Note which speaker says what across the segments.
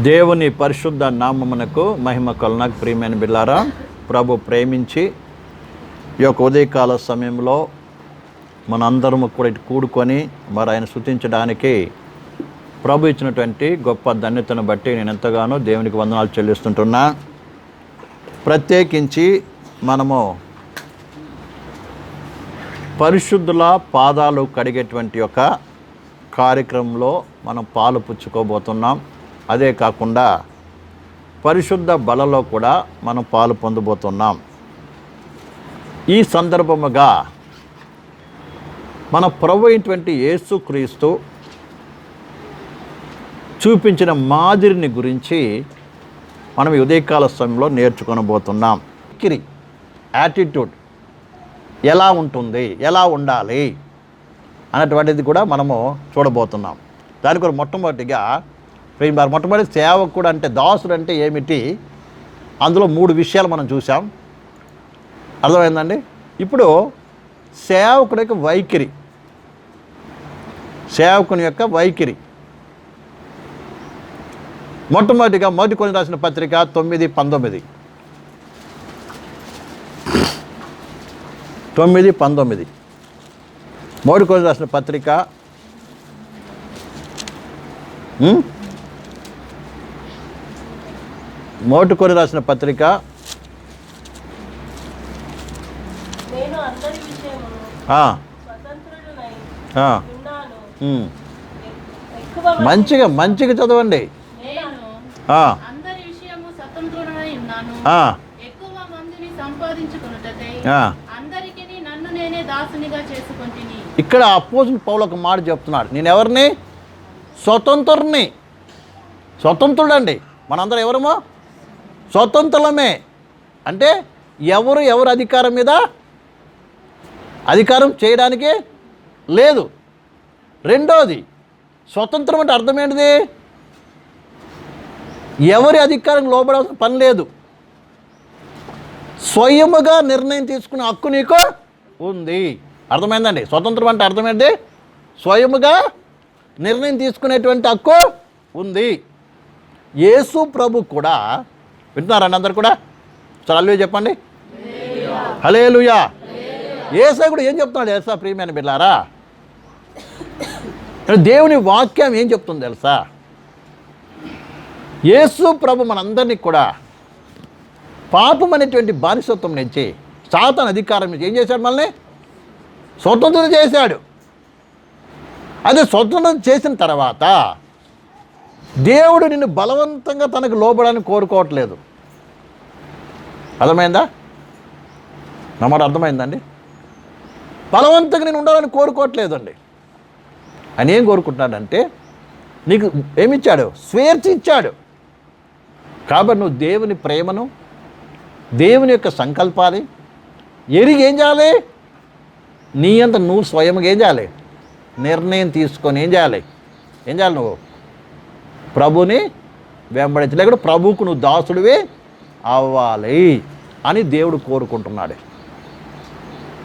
Speaker 1: దేవుని పరిశుద్ధ నామమునకు మహిమ కొలనకు ప్రియమైన బిల్లారా ప్రభు ప్రేమించి ఈ యొక్క ఉదయకాల సమయంలో మనందరము కూడా ఇటు కూడుకొని మరి ఆయన శృతించడానికి ప్రభు ఇచ్చినటువంటి గొప్ప ధన్యతను బట్టి నేను ఎంతగానో దేవునికి వందనాలు చెల్లిస్తుంటున్నా. ప్రత్యేకించి మనము పరిశుద్ధుల పాదాలు కడిగేటువంటి యొక్క కార్యక్రమంలో మనం పాలు పుచ్చుకోబోతున్నాం. అదే కాకుండా పరిశుద్ధ బలలో కూడా మనం పాలు పొందబోతున్నాం. ఈ సందర్భముగా మన ప్రభు అయినటువంటి యేసుక్రీస్తు చూపించిన మాదిరిని గురించి మనం ఉదయకాల సమయంలో నేర్చుకొనబోతున్నాం. కిరి యాటిట్యూడ్ ఎలా ఉంటుంది ఎలా ఉండాలి అన్నటువంటిది కూడా మనము చూడబోతున్నాం. దాని కొరకు మొట్టమొదటిగా ప్రేమ మొట్టమొదటి సేవకుడు అంటే దాసుడు అంటే ఏమిటి? అందులో మూడు విషయాలు మనం చూసాం అర్థమైందండి? ఇప్పుడు సేవకుడు యొక్క వైఖరి. సేవకుని యొక్క వైఖరి. మొట్టమొదటిగా మొదటి కొన్ని రాసిన పత్రిక తొమ్మిది పంతొమ్మిది. తొమ్మిది పంతొమ్మిది. మోడి కొన్ని రాసిన పత్రిక ఉం? మోటి కొని రాసిన పత్రిక
Speaker 2: నేను అందరి విషయమును
Speaker 1: ఆ,
Speaker 2: స్వతంత్రుడనై
Speaker 1: ఆ,
Speaker 2: ఉన్నాను
Speaker 1: ఉం.
Speaker 2: ఎక్కువ మంది
Speaker 1: మంచిగా మంచిగా చదవండి. ఇక్కడ అపోజిట్ పౌలు ఒక మాట చెప్తున్నాడు. నేను ఎవరిని? స్వతంత్రుని స్వతంత్రుడండి. మనందరం ఎవరమో? స్వతంత్రమే. అంటే ఎవరు ఎవరు అధికారం మీద అధికారం చేయడానికి లేదు. రెండోది స్వతంత్రం అంటే అర్థం ఏంటిది? ఎవరి అధికారం లోబడాల్సిన పని లేదు. స్వయముగా నిర్ణయం తీసుకునే హక్కు నీకు ఉంది. అర్థమైందండి? స్వతంత్రం అంటే అర్థం ఏంటి స్వయముగా నిర్ణయం తీసుకునేటువంటి హక్కు ఉంది. యేసు ప్రభు కూడా వింటున్నారండి అందరు కూడా? చాలా చెప్పండి. హలేలుయా లుయా కూడా ఏం చెప్తున్నాడు ఏసా ప్రియమైన బిడ్డారా దేవుని వాక్యం ఏం చెప్తుంది తెలుసా? యేసు ప్రభు మనందరినీ కూడా పాపం అనేటువంటి బానిసత్వం నుంచి సాతన అధికారం నుంచి ఏం చేశాడు మనల్ని? స్వతంత్రం చేశాడు. అదే స్వతంత్రం చేసిన తర్వాత దేవుడు నిన్ను బలవంతంగా తనకు లోబడని కోరుకోవట్లేదు. అర్థమైందా? నా మాట అర్థమైందండి? బలవంతంగా నేను ఉండాలని కోరుకోవట్లేదండి. ఆయన ఏం కోరుకుంటున్నాడంటే నీకు ఏమిచ్చాడు? స్వేచ్ఛ ఇచ్చాడు. కాబట్టి నువ్వు దేవుని ప్రేమను దేవుని యొక్క సంకల్పాన్ని ఎరిగి ఏం చేయాలి? నీ అంత నువ్వు స్వయంగా ఏం చేయాలి? నిర్ణయం తీసుకొని ఏం చేయాలి? ఏం చేయాలి నువ్వు? ప్రభుని వెంబడించి లేకపోతే ప్రభువుకు నువ్వు దాసుడివి అవ్వాలి అని దేవుడు కోరుకుంటున్నాడు.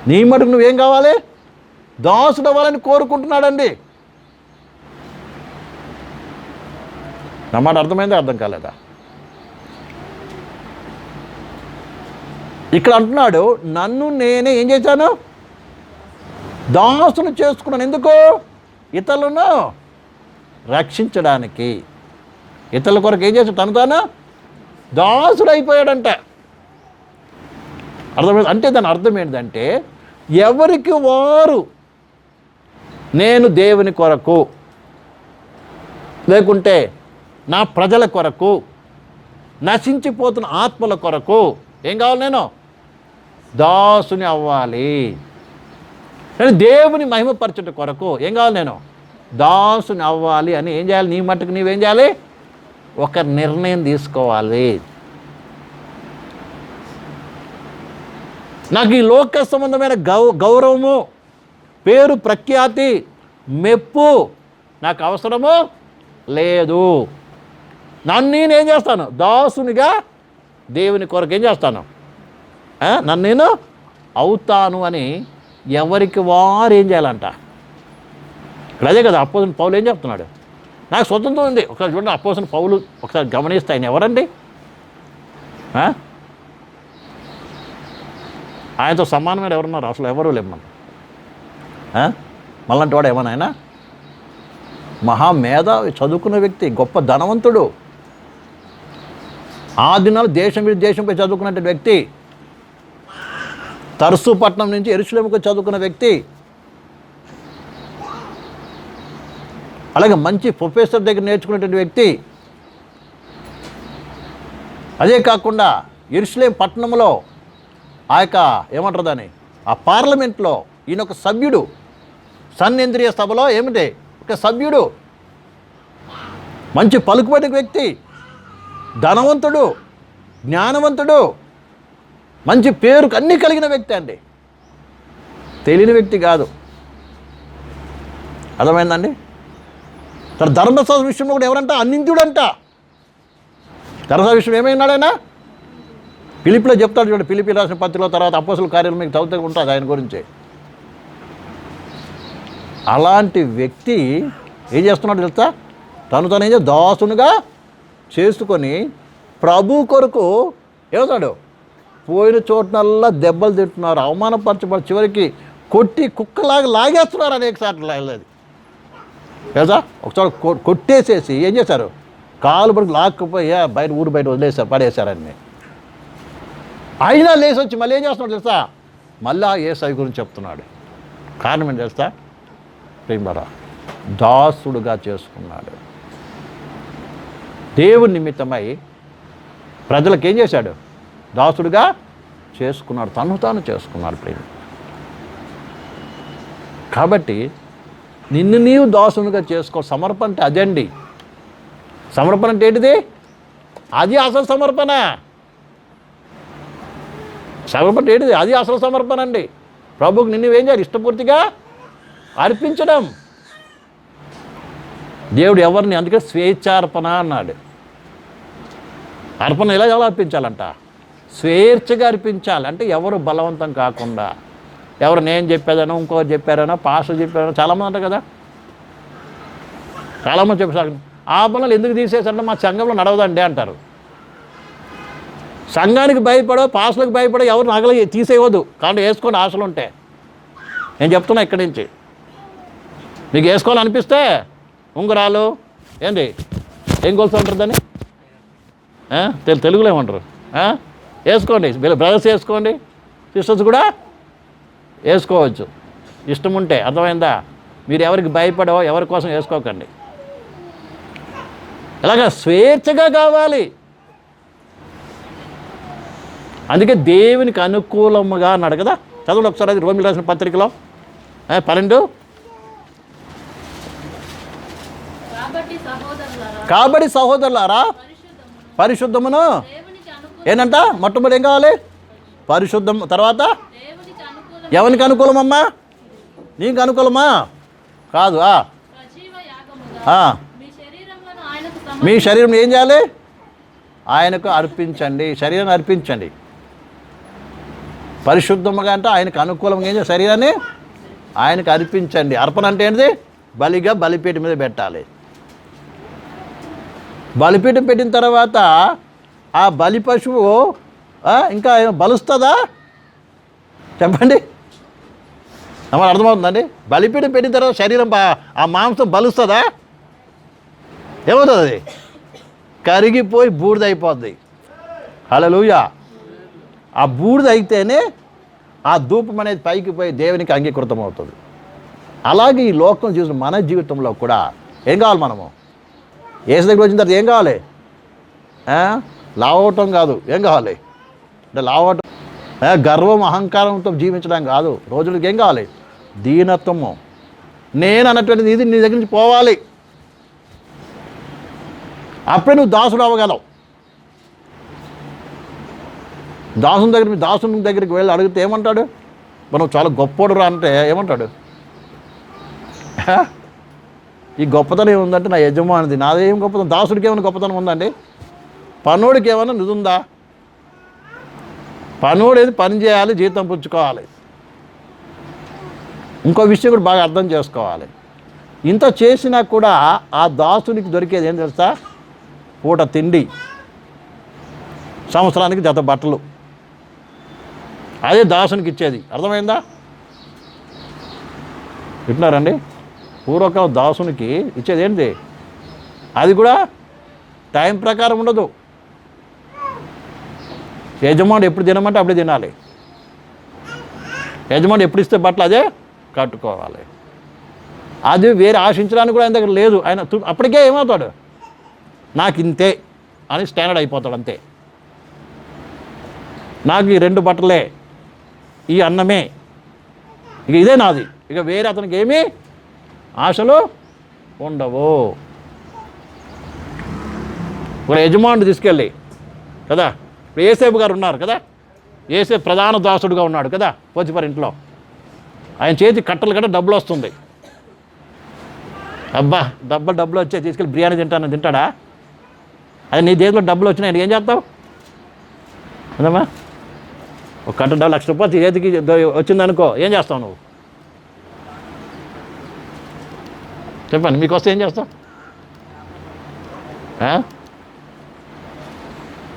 Speaker 1: నీ మటుకు నువ్వేం కావాలి? దాసుడు అవ్వాలని కోరుకుంటున్నాడండి. నా మాట అర్థమైందా అర్థం కాలేదా? ఇక్కడ అంటున్నాడు నన్ను నేనే ఏం చేశాను? దాసును చేసుకున్నాను. ఎందుకు? ఇతరులను రక్షించడానికి. ఇతరుల కొరకు ఏం చేశాడు? తను తాను దాసుడు అయిపోయాడంట అర్థమైంది? అంటే దాని అర్థం ఏంటంటే ఎవరికి వారు నేను దేవుని కొరకు లేకుంటే నా ప్రజల కొరకు నశించిపోతున్న ఆత్మల కొరకు ఏం కావాలి నేను? దాసుని అవ్వాలి. నేను దేవుని మహిమపరచుట కొరకు ఏం కావాలి నేను? దాసుని అవ్వాలి అని ఏం చేయాలి? నీ మట్టుకు నీవేం చేయాలి? ఒక నిర్ణయం తీసుకోవాలి. నాకు ఈ లోక సంబంధమైన గౌ గౌరవము పేరు ప్రఖ్యాతి మెప్పు నాకు అవసరము లేదు. నన్ను నేను ఏం చేస్తాను? దాసునిగా దేవుని కొరకు ఏం చేస్తాను? నన్ను నేను అవుతాను అని ఎవరికి వారు ఏం చేయాలంట? ఇక్కడ అదే కదా అప్పో పౌలు ఏం చెప్తున్నాడు? నాకు స్వతంత్రం ఉంది. ఒకసారి చూడండి అపోసిన పౌలు ఒకసారి గమనిస్తే ఆయన ఎవరండి? ఆయనతో సమానమైన ఎవరున్నారు? అసలు ఎవరు లేము మనం మళ్ళంటి వాడు ఏమన్నా ఆయన? మహామేధ చదువుకున్న వ్యక్తి గొప్ప ధనవంతుడు. ఆ దినాలు దేశం దేశంపై చదువుకున్నటువంటి వ్యక్తి. తరసు పట్నం నుంచి ఎరుసలేముకు చదువుకున్న వ్యక్తి. అలాగే మంచి ప్రొఫెసర్ దగ్గర నేర్చుకునేటువంటి వ్యక్తి. అదే కాకుండా ఎరుసలేం పట్టణంలో ఆ యొక్క ఏమంటారు దాన్ని? ఆ పార్లమెంట్లో ఈయన ఒక సభ్యుడు. సన్నేంద్రియ సభలో ఏమిటి? ఒక సభ్యుడు. మంచి పలుకుబడిన వ్యక్తి. ధనవంతుడు. జ్ఞానవంతుడు. మంచి పేరుకు అన్నీ కలిగిన వ్యక్తి అండి. తెలియని వ్యక్తి కాదు. అర్థమైందండి? తన ధర్మశాస్త్ర విషయంలో కూడా ఎవరంట? అన్నింద్యుడంట ధర్మశాస్త్ర విషయం ఏమైనాడైనా పిలిపిలో చెప్తాడు చూడండి పిలిపి రాసిన పత్రికలో తర్వాత అపోసల కార్యాలు మీకు చదువుతూ ఉంటుంది ఆయన గురించి. అలాంటి వ్యక్తి ఏం చేస్తున్నాడు తెలుసా? తను తను ఏం దాసునుగా చేసుకొని ప్రభు కొరకు ఏమవుతాడు పోయిన చోటనల్లా దెబ్బలు తింటున్నారు అవమానపరచబడి చివరికి కొట్టి కుక్కలాగా లాగేస్తున్నారు అనేక సార్లు. అది కదా ఒకసారి కొ- కొట్టేసేసి ఏం చేశారు? కాలు పడికి లాక్కుపోయి బయట ఊరు బయట వదిలేశారు పడేశారని అయినా లేచి వచ్చి మళ్ళీ ఏం చేస్తున్నాడు తెలుసా? మళ్ళా ఏ సై గురించి చెప్తున్నాడు. కారణం ఏంటి తెలుసా? ప్రేమరా దాసుడుగా చేసుకున్నాడు. దేవుని నిమిత్తమై ప్రజలకు ఏం చేశాడు? దాసుడుగా చేసుకున్నాడు తను తాను చేసుకున్నాడు ప్రేమ. కాబట్టి నిన్ను నీవు దాసునిగా చేసుకో సమర్పణ అంటే అదండి. సమర్పణ అంటే ఏంటిది? అది అసలు సమర్పణ. సమర్పణ ఏంటిది? అది అసలు సమర్పణ అండి. ప్రభుకు నిన్ను ఏం చేయాలి? ఇష్టపూర్తిగా అర్పించడం. దేవుడు ఎవరిని అందుకే స్వేచ్ఛార్పణ అన్నాడు. అర్పణ ఎలా ఎలా అర్పించాలంట? స్వేచ్ఛగా అర్పించాలి. అంటే ఎవరు బలవంతం కాకుండా. ఎవరు నేను చెప్పేదనో ఇంకొకరు చెప్పారనో పాస్టర్ చెప్పారనో చాలామంది అంటారు కదా. చాలామంది చెప్పారు ఆ పనులు ఎందుకు తీసేసారంటే మా సంఘంలో నడవదండి అంటారు. సంఘానికి భయపడో పాస్లకు భయపడో ఎవరు నగలు తీసేయవద్దు. కానీ వేసుకొని ఆశలు ఉంటాయి నేను చెప్తున్నా ఇక్కడి నుంచి. మీకు వేసుకోవాలనిపిస్తే ఉంగరాలు ఏంటి? ఏం కొలుసు ఉంటారు దాన్ని? తెలు తెలుగులో ఏమంటారు? వేసుకోండి బ్రదర్స్ వేసుకోండి సిస్టర్స్ కూడా వేసుకోవచ్చు. ఇష్టం ఉంటే. అర్థమైందా? మీరు ఎవరికి భయపడో ఎవరి కోసం వేసుకోకండి. ఇలాగ స్వేచ్ఛగా కావాలి. అందుకే దేవునికి అనుకూలముగా అన్నాడు కదా? చదవండి ఒకసారి అది రోమిలు రాసిన పత్రికలో. పన్నెండు?
Speaker 2: కాబట్టి సహోదరులారా పరిశుద్ధమును
Speaker 1: ఏంటంట? మొట్టమొదటి ఏం కావాలి? పరిశుద్ధం తర్వాత? ఎవరికి అనుకూలమమ్మా? నీకు అనుకూలమా? కాదు.
Speaker 2: మీ
Speaker 1: శరీరం ఏం చేయాలి? ఆయనకు అర్పించండి. శరీరాన్ని అర్పించండి. పరిశుద్ధముగా అంటే ఆయనకు అనుకూలంగా ఏం చేయాలి? శరీరాన్ని ఆయనకు అర్పించండి. అర్పణ అంటే ఏంటిది? బలిగా బలిపీఠం మీద పెట్టాలి. బలిపీఠం పెట్టిన తర్వాత ఆ బలి పశువు ఇంకా బలుస్తుందా? చెప్పండి. మరి అర్థమవుతుందండి? బలిపీఠం పెట్టిన తర్వాత శరీరం ఆ మాంసం బలుస్తుందా? ఏమవుతుంది? అది కరిగిపోయి బూడిద అయిపోద్ది హలలుయ ఆ బూడిద అయితేనే ఆ ధూపం అనేది పైకి పోయి దేవునికి అంగీకృతం అవుతుంది అలాగే ఈ లోకం చూసిన మన జీవితంలో కూడా ఏం కావాలి మనము? ఏసు దగ్గర వచ్చిన తర్వాత ఏం కావాలి? లావటం కాదు. ఏం కావాలి? అంటే లావటం గర్వం అహంకారంతో జీవించడం కాదు. రోజులకి ఏం కావాలి? దీనత్వము. నేను అన్నటువంటిది ఇది నీ దగ్గర నుంచి పోవాలి. అప్పుడే నువ్వు దాసుడు అవ్వగలవు. దాసుని దగ్గర దాసుని దగ్గరికి వెళ్ళి అడిగితే ఏమంటాడు? మనం చాలా గొప్పోడు రా అంటే ఏమంటాడు? ఈ గొప్పతనం ఏముందంటే నా యజమానిది నాదేం గొప్పతనం? దాసుడికి ఏమైనా గొప్పతనం ఉందండి పనోడికి ఏమైనా నిజుందా పనోడు ఏది పని చేయాలి జీతం పుచ్చుకోవాలి. ఇంకో విషయం కూడా బాగా అర్థం చేసుకోవాలి. ఇంత చేసినా కూడా ఆ దాసునికి దొరికేది ఏం తెలుసా? పూట తిండి. సంవత్సరానికి జత బట్టలు. అదే దాసునికి ఇచ్చేది. అర్థమైందా? వింటున్నారండి? పూర్వకాల దాసునికి ఇచ్చేది ఏంటి? అది కూడా టైం ప్రకారం ఉండదు. యజమాని ఎప్పుడు తినమంటే అప్పుడే తినాలి. యజమాని ఎప్పుడు ఇస్తే బట్టలు అదే? కట్టుకోవాలి. అది వేరే ఆశించడానికి కూడా ఆయన దగ్గర లేదు. ఆయన అప్పటికే ఏమవుతాడు? నాకు ఇంతే అని స్టాండర్డ్ అయిపోతాడు అంతే. నాకు ఈ రెండు బట్టలే ఈ అన్నమే ఇక ఇదే నాది. ఇక వేరే అతనికి ఏమీ ఆశలు ఉండవు. ఒక యజమానుడు తీసుకెళ్ళి కదా? ఇప్పుడు ఏసేపు గారు ఉన్నారు కదా? ఏసే ప్రధాన దాసుడుగా ఉన్నాడు కదా? పోచిపారి ఇంట్లో. ఆయన చేతి కట్టలు కట్ట డబ్బులు వస్తుంది. అబ్బా డబ్బులు డబ్బులు వచ్చాయి తీసుకెళ్ళి బిర్యానీ తింటాను తింటాడా? అది నీ చేతిలో డబ్బులు వచ్చినాయి ఏం చేస్తావు? అదమ్మా ఒక కట్ట డబ్బు లక్ష రూపాయలు చేతికి వచ్చిందనుకో ఏం చేస్తావు నువ్వు? చెప్పండి మీకు వస్తే ఏం చేస్తావు?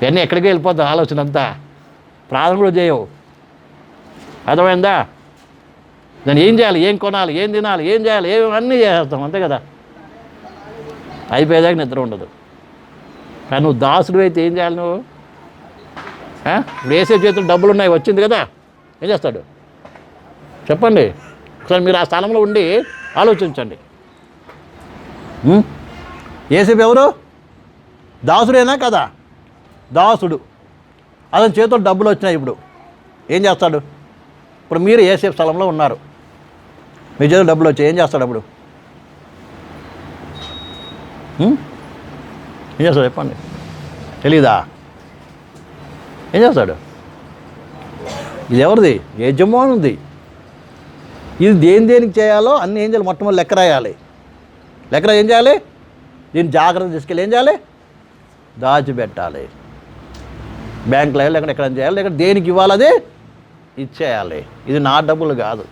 Speaker 1: ఇవన్నీ ఎక్కడికి వెళ్ళిపోతావు ఆలోచన అంతా ప్రార్థన కూడా చేయవు. అర్థమైందా? దాన్ని ఏం చేయాలి? ఏం కొనాలి? ఏం తినాలి? ఏం చేయాలి? ఏం అన్నీ చేస్తాం అంతే కదా? అయిపోయేదాకా నిద్ర ఉండదు. కానీ నువ్వు దాసుడు అయితే ఏం చేయాలి నువ్వు? ఇప్పుడు వేసే చేతులు డబ్బులు ఉన్నాయి వచ్చింది కదా? ఏం చేస్తాడు? చెప్పండి. ఒకసారి మీరు ఆ స్థానంలో ఉండి ఆలోచించండి. ఏసేపు ఎవరు? దాసుడేనా కదా? దాసుడు. అతని చేతిలో డబ్బులు వచ్చినాయి ఇప్పుడు. ఏం చేస్తాడు? ఇప్పుడు మీరు ఏసేపు స్థలంలో ఉన్నారు. మీ చేతులు డబ్బులు వచ్చాయి. ఏం చేస్తాడు అప్పుడు? ఏం చేస్తాడు చెప్పండి. తెలీదా? ఏం చేస్తాడు? ఇది ఎవరిది? యజమానుది ఇది దేని దేనికి చేయాలో అన్ని ఏం చేయాలి? మొట్టమొదటి లెక్క రాయాలి. లెక్క ఏం చేయాలి? దీన్ని జాగ్రత్త తీసుకెళ్ళి ఏం చేయాలి? దాచిపెట్టాలి. బ్యాంకులో లేకుండా ఎక్కడ చేయాలి. లేకపోతే దేనికి ఇవ్వాలి అది ఇచ్చేయాలి. ఇది నా డబ్బులు కాదు.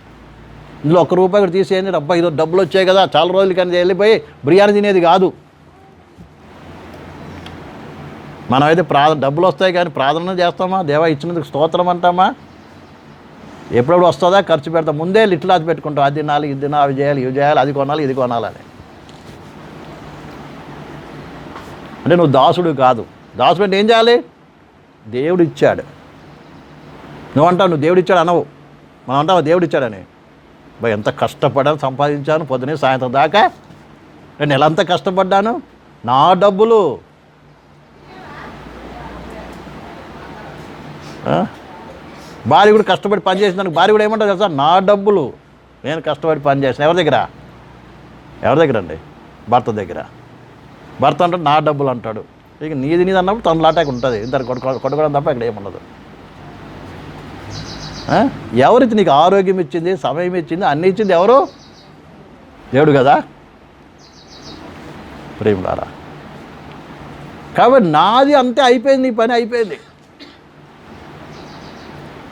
Speaker 1: ఇందులో ఒక్క రూపాయి కూడా తీసేయండి. డబ్బా ఇదో డబ్బులు వచ్చాయి కదా చాలా రోజులు కానీ వెళ్ళిపోయి బిర్యానీ తినేది కాదు. మనమైతే ప్రార్థన డబ్బులు వస్తాయి కానీ ప్రార్థన చేస్తామా? దేవా ఇచ్చినందుకు స్తోత్రం అంటామా? ఎప్పుడెప్పుడు వస్తుందా? ఖర్చు పెడతాం. ముందే లిట్లు అది పెట్టుకుంటాం. అది తినాలి ఇది తినాలి అవి చేయాలి ఇవి చేయాలి అది కొనాలి ఇది కొనాలని అంటే నువ్వు దాసుడు కాదు. దాసుడు అంటే ఏం చేయాలి? దేవుడు ఇచ్చాడు నువ్వు అంటావు నువ్వు దేవుడు ఇచ్చాడు అనవు. మనం అంటావు దేవుడు ఇచ్చాడని ఎంత కష్టపడాను సంపాదించాను పొద్దునే సాయంత్రం దాకా. నేను ఎలా అంత కష్టపడ్డాను. నా డబ్బులు. భార్య కూడా కష్టపడి పని చేసినాను భార్య కూడా ఏమంటారు తెలుసా? నా డబ్బులు నేను కష్టపడి పని చేసిన. ఎవరి దగ్గర? ఎవరి దగ్గర అండి? భర్త దగ్గర. భర్త అంటాడు నా డబ్బులు అంటాడు. ఇక నీది నీది అన్నప్పుడు తన లాటాకి ఉంటుంది. ఇద్దరు కొడుకు కొట్టుకోవడం తప్ప ఇక్కడ ఏముండదు. ఎవరికి నీకు ఆరోగ్యం ఇచ్చింది సమయం ఇచ్చింది అన్ని ఇచ్చింది ఎవరు? దేవుడు కదా? ప్రేమలారా. కాబట్టి నాది అంతే అయిపోయింది నీ పని అయిపోయింది.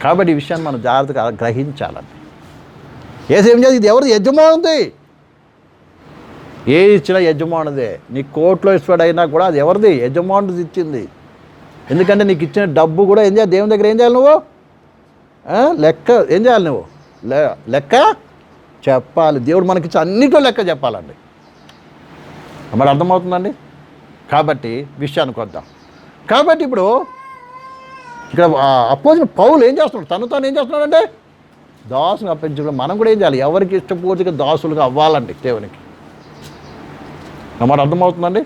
Speaker 1: కాబట్టి ఈ విషయాన్ని మనం జాగ్రత్తగా గ్రహించాలండి. ఏసేం చేసి ఇది ఎవరిది? యజమానుంది ఏ ఇచ్చినా యజమానుదే నీ కోర్టులో ఇస్తాడైనా కూడా అది ఎవరిది? యజమానుది ఇచ్చింది. ఎందుకంటే నీకు ఇచ్చిన డబ్బు కూడా ఏం చేయాలి? దేవుని దగ్గర ఏం చేయాలి నువ్వు? లెక్క ఏం చేయాలి నువ్వు? లెక్క చెప్పాలి. దేవుడు మనకి అన్నిట్లో లెక్క చెప్పాలండి. మరి అర్థమవుతుందండి? కాబట్టి విషయానికి వద్దాం. కాబట్టి ఇప్పుడు ఇక్కడ అపోజిన పౌలు ఏం చేస్తున్నాడు? తను తాను ఏం చేస్తున్నాడంటే దాసుని అప్పించడం మనం కూడా ఏం చేయాలి? ఎవరికి ఇష్టపూర్తిగా దాసులుగా అవ్వాలండి దేవునికి. మరి అర్థమవుతుందండి?